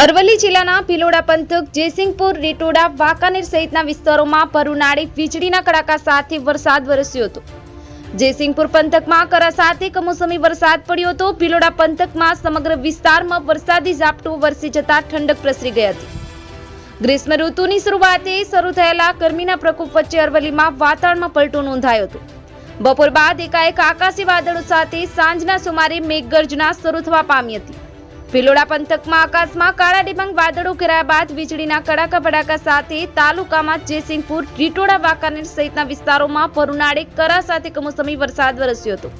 અરવલ્લી જિલ્લાના ભિલોડા પંથક જયસિંહપુર, રીટોડા, વાંકાનેર સહિતના વિસ્તારોમાં પરુનાળી વીજળીના કડાકા સાથે વરસાદ વરસ્યો હતો. જયસિંહપુર પંથકમાં કરા સાથે કમોસમી વરસાદ પડ્યો હતો. ભિલોડા પંથકમાં સમગ્ર વિસ્તારમાં વરસાદી ઝાપટું વરસી જતા ઠંડક પ્રસરી ગઈ હતી. ગ્રીષ્મ ઋતુની શરૂઆતે શરૂ થયેલા ગરમીના પ્રકોપ વચ્ચે અરવલ્લીમાં વાતાવરણમાં પલટો નોંધાયો હતો. બપોર બાદ એકાએક આકાશી વાદળો સાથે સાંજના સુમારે મેઘગર્જના શરૂ થવા પામી હતી. ભિલોડા પંથકમાં આકાશમાં કાળા ડિબાંગ વાદળો ઘેરાયા બાદ વીજળીના કડાકા ભડાકા સાથે તાલુકામાં જયસિંહપુર, રીટોડા, વાંકાનેર સહિતના વિસ્તારોમાં ભરુનાળે કરા સાથે કમોસમી વરસાદ વરસ્યો હતો.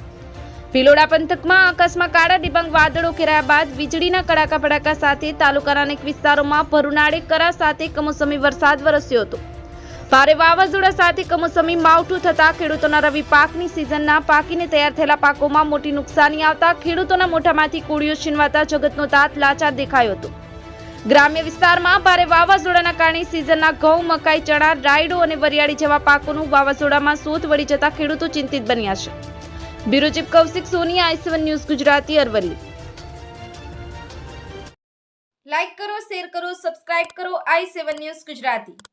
ભિલોડા પંથકમાં આકાશમાં કાળા ડિબાંગ વાદળો ઘેરાયા બાદ વીજળીના કડાકા ભડાકા સાથે તાલુકાના અનેક વિસ્તારોમાં ભરુનાળે કરા સાથે કમોસમી વરસાદ વરસ્યો હતો. ભારે વાવાઝોડા સાથે કમોસમી માવઠું થતા ખેડૂતોના રવિ પાકની સિઝનના પાકીને તૈયાર થયેલા પાકોમાં મોટી નુકસાની આવતા ખેડૂતોના મોઢામાંથી કોળીઓ છીનવાતા જગતનો તાત લાચાર દેખાયો હતો. ગ્રામ્ય વિસ્તારમાં ભારે વાવાઝોડાના કારણે સિઝનના ઘઉં, મકાઈ, ચણા, રાયડો અને વરિયાળી જેવા પાકોનું વાવાઝોડામાં સોથ વળી જતા ખેડૂતો ચિંતિત બન્યા છે. Bureau chief Kaushik Soni, I seven news Gujarati, Aravalli. Like કરો, શેર કરો, સબસ્ક્રાઇબ કરો, આઈ સેવન ન્યૂઝ ગુજરાતી.